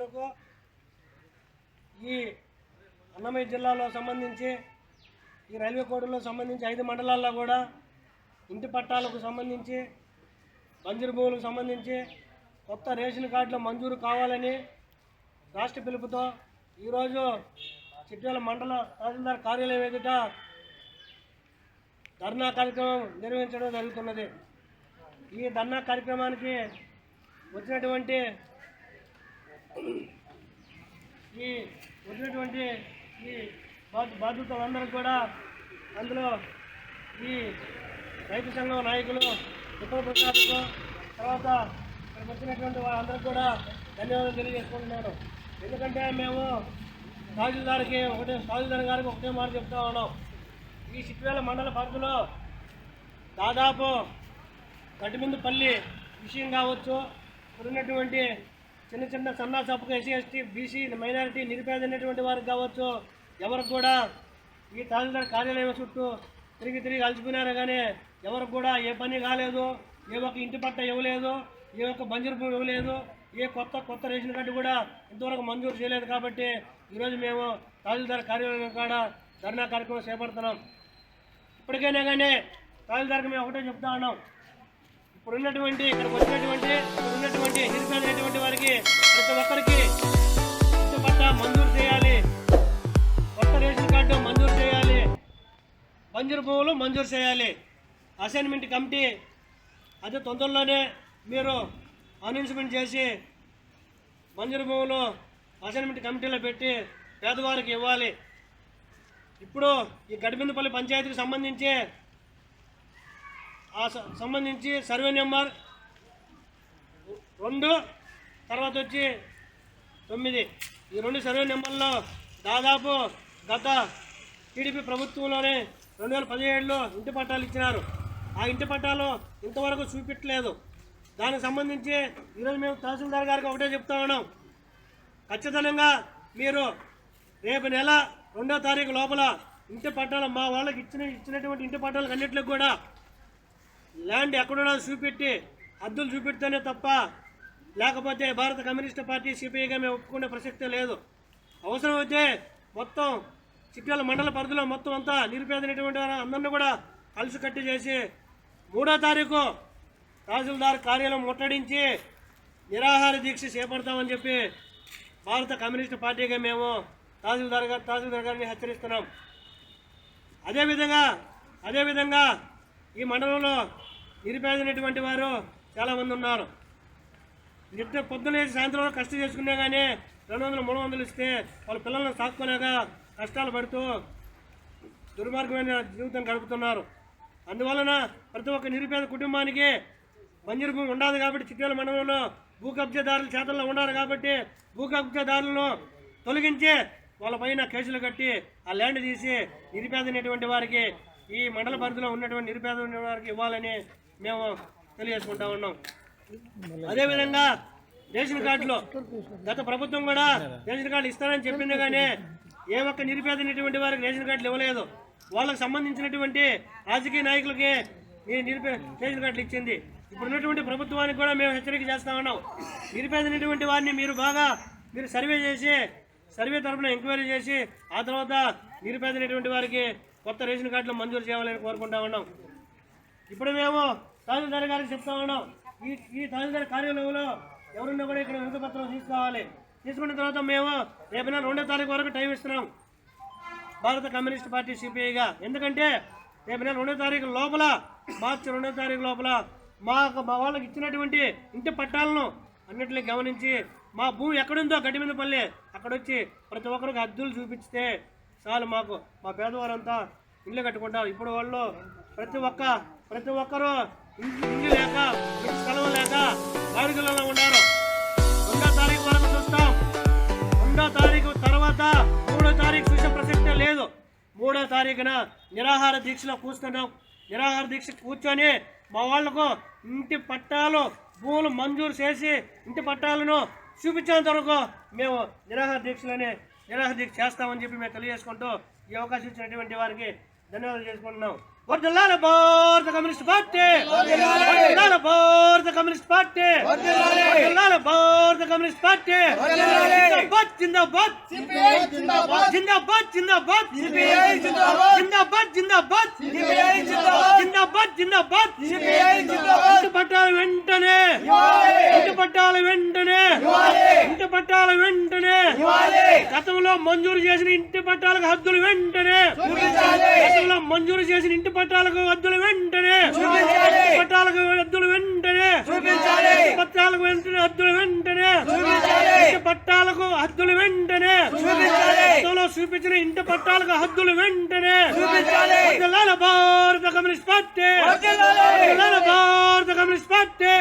మేరకు ఈ అన్నమయ్య జిల్లాలో సంబంధించి ఈ రైల్వే కోడలో సంబంధించి ఐదు మండలాల్లో కూడా ఇంటి పట్టాలకు సంబంధించి మంజూరు భూములకు సంబంధించి కొత్త రేషన్ కార్డులు మంజూరు కావాలని రాష్ట్ర పిలుపుతో ఈరోజు చిట్యాల మండల తహసీల్దార్ కార్యాలయం ఎదుట ధర్నా కార్యక్రమం నిర్వహించడం జరుగుతున్నది. ఈ ధర్నా కార్యక్రమానికి వచ్చినటువంటి ఈ వచ్చినటువంటి ఈ బాధ బాధ్యతలందరూ కూడా అందులో ఈ రైతు సంఘం నాయకులు ఉత్తర ప్రసాద్కు తర్వాత ఇక్కడికి వచ్చినటువంటి వారందరూ కూడా ధన్యవాదాలు తెలియజేసుకుంటున్నాను ఎందుకంటే మేము తహసీల్దార్కి ఒకటే తహసీల్దార్ గారికి ఒకటే మాట చెప్తా ఉన్నాం. ఈ సిట్వేల మండల పరిధిలో దాదాపు గడ్డిమిందుపల్లి విషయం కావచ్చు ఉన్నటువంటి చిన్న చిన్న సన్నా సప్పుకు ఎస్సీ ఎస్టీ బీసీ మైనారిటీ నిరుపేద అనేటువంటి వారికి కావచ్చు ఎవరికి కూడా ఈ తహసీల్దార్ కార్యాలయం చుట్టూ తిరిగి తిరిగి అలసిపోయినారు కానీ ఎవరికి కూడా ఏ పని కాలేదు ఏ ఒక్క ఇంటి పట్ట ఇవ్వలేదు ఏ ఒక్క బంజరు భూమి ఇవ్వలేదు ఏ కొత్త కొత్త రేషన్ కార్డు కూడా ఇంతవరకు మంజూరు చేయలేదు కాబట్టి ఈరోజు మేము తహసీల్దార్ కార్యాలయం కాడ ధర్నా కార్యక్రమం చేపడుతున్నాం. ఇప్పటికైనా కానీ తహసీల్దార్కి మేము ఒకటే చెప్తా ఉన్నాం. ఇప్పుడు ఉన్నటువంటి ఇక్కడికి వచ్చినటువంటి ఇక్కడ ఉన్నటువంటి నిరుపేదైనటువంటి వారికి ప్రతి ఒక్కరికి ఇంటి పట్ట మంజూరు చేయాలి. కొత్త రేషన్ కార్డు మంజూరు చేయాలి. మంజూరు భూములు మంజూరు చేయాలి. అసైన్మెంట్ కమిటీ అతి తొందరలోనే మీరు అనౌన్స్మెంట్ చేసి మంజూరు భూములు అసైన్మెంట్ కమిటీలో పెట్టి పేదవారికి ఇవ్వాలి. ఇప్పుడు ఈ గడిబిందపల్లి పంచాయతీకి సంబంధించి సంబంధించి సర్వే నెంబర్ రెండు తర్వాత వచ్చి తొమ్మిది. ఈ రెండు సర్వే నెంబర్లో దాదాపు గత టీడీపీ ప్రభుత్వంలోనే రెండు వేల పదిహేడులో ఇంటి పట్టాలు ఇచ్చినారు. ఆ ఇంటి పట్టాలు ఇంతవరకు చూపెట్టలేదు దానికి సంబంధించి ఈరోజు మేము తహసీల్దార్ గారికి ఒకటే చెప్తా ఉన్నాం. ఖచ్చితంగా మీరు రేపు నెల రెండో తారీఖు లోపల ఇంటి పట్టాలు మా వాళ్ళకి ఇచ్చిన ఇచ్చినటువంటి ఇంటి పట్టాలకు అన్నింటికి కూడా ల్యాండ్ ఎక్కడున్నా చూపెట్టి అద్దులు చూపెడితేనే తప్ప లేకపోతే భారత కమ్యూనిస్ట్ పార్టీ సిపిఐగా మేము ఒప్పుకునే ప్రసక్తే లేదు. అవసరమైతే మొత్తం చిట్యాల మండల పరిధిలో మొత్తం అంతా నిరుపేదైనటువంటి అందరినీ కూడా కలిసి కట్టి చేసి మూడో తారీఖు తహసీల్దార్ కార్యాలయం ముట్టడించి నిరాహార దీక్ష చేపడతామని చెప్పి భారత కమ్యూనిస్ట్ పార్టీగా మేము తహసీల్దార్ గారు తహసీల్దార్ గారిని హెచ్చరిస్తున్నాం. అదేవిధంగా అదేవిధంగా ఈ మండలంలో నిరుపేదైనటువంటి వారు చాలామంది ఉన్నారు. నిత్య పొద్దునేసి సాయంత్రం కష్టం చేసుకునే కానీ రెండు వందలు మూడు వందలు ఇస్తే వాళ్ళ పిల్లలను సాక్కునేక కష్టాలు పడుతూ దుర్మార్గమైన జీవితం గడుపుతున్నారు. అందువలన ప్రతి ఒక్క నిరుపేద కుటుంబానికి బంజరు భూమి ఉండదు కాబట్టి చిట్టేల మండలంలో భూ కబ్జాదారుల చేతల్లో ఉన్నారు కాబట్టి భూ కబ్జాదారులను తొలగించి వాళ్ళ పైన కేసులు కట్టి ఆ ల్యాండ్ తీసి నిరుపేదైనటువంటి వారికి ఈ మండల పరిధిలో ఉన్నటువంటి నిరుపేద వారికి ఇవ్వాలని మేము తెలియజేసుకుంటా ఉన్నాం. అదేవిధంగా రేషన్ కార్డులో గత ప్రభుత్వం కూడా రేషన్ కార్డులు ఇస్తానని చెప్పింది కానీ ఏ ఒక్క నిరుపేదైనటువంటి వారికి రేషన్ కార్డులు ఇవ్వలేదు. వాళ్ళకి సంబంధించినటువంటి రాజకీయ నాయకులకి ఈ నిరుపే రేషన్ కార్డులు ఇచ్చింది. ఇప్పుడు ఉన్నటువంటి ప్రభుత్వానికి కూడా మేము హెచ్చరిక చేస్తా ఉన్నాం. నిరుపేదైనటువంటి వారిని మీరు బాగా మీరు సర్వే చేసి సర్వే తరఫున ఎంక్వైరీ చేసి ఆ తర్వాత నిరుపేదైనటువంటి వారికి కొత్త రేషన్ కార్డులు మంజూరు చేయాలని కోరుకుంటా ఉన్నాం. ఇప్పుడు మేము తహసీల్దార్ గారికి చెప్తా ఉన్నాం. ఈ ఈ తహసీల్దార్ కార్యాలయంలో ఎవరున్నా కూడా ఇక్కడ వినతి పత్రం తీసుకోవాలి. తీసుకున్న తర్వాత మేము రేపు రెండో తారీఖు వరకు టైం ఇస్తున్నాం. భారత కమ్యూనిస్ట్ పార్టీ సిపిఐగా. ఎందుకంటే రేపు నెల రెండో తారీఖు లోపల మార్చి రెండో తారీఖు లోపల మాకు మా వాళ్ళకి ఇచ్చినటువంటి ఇంటి పట్టాలను అన్నింటినీ గమనించి మా భూమి ఎక్కడుందో గడ్డి మీద పల్లె అక్కడ వచ్చి ప్రతి ఒక్కరికి అద్దులు చూపిస్తే చాలు మాకు. మా పేదవారంతా ఇల్లు కట్టుకుంటారు. ఇప్పుడు వాళ్ళు ప్రతి ఒక్క ప్రతి ఒక్కరూ ఇంటి లేక స్థలం లేక బాడిగలలో ఉన్నారు. రెండో తారీఖు వరకు చూస్తాం. రెండో తారీఖు తర్వాత మూడో తారీఖు చూసే ప్రసక్తే లేదు. మూడో తారీఖున నిరాహార దీక్షలో కూర్చున్నాం. నిరాహార దీక్ష కూర్చొని మా వాళ్ళకు ఇంటి పట్టాలు భూములు మంజూరు చేసి ఇంటి పట్టాలను చూపించేంత వరకు మేము నిరాహార దీక్షలోనే నిరాహార దీక్ష చేస్తామని చెప్పి మేము తెలియజేసుకుంటూ ఈ అవకాశం ఇచ్చినటువంటి వారికి ధన్యవాదాలు చేసుకుంటున్నాం వర్ధిల్లాల భారత కమ్యూనిస్ట్ పార్టీ. వర్ధిల్లాల భారత కమ్యూనిస్ట్ పార్టీ. వర్ధిల్లాల భారత కమ్యూనిస్ట్ పార్టీ. జిందాబాద్ జిందాబాద్. జిందాబాద్. జిందాబాద్ జిందాబాద్. జిందాబాద్. జిందాబాద్ జిందాబాద్. ఇంటి పట్టాల వెంటనే ఇంటి పట్టాల వెంటనే ఇంటి పట్టాల వెంటనే గతంలో మంజూరు చేసిన ఇంటి పట్టాలకు హద్దులు వెంటనే. గతంలో మంజూరు చేసిన ఇంటి పట్టాలకు హద్దులు వెంటనే. ఇంటి పట్టాలకు హద్దులు వెంటనే. పట్టాలకు వెంటనే హద్దులు వెంటనే. ఇంటి పట్టాలకు హద్దులు వెంటనే. గతంలో చూపించిన ఇంటి పట్టాలకు హద్దులు వెంటనే. Bharata Communist Party. Bharata Communist Party.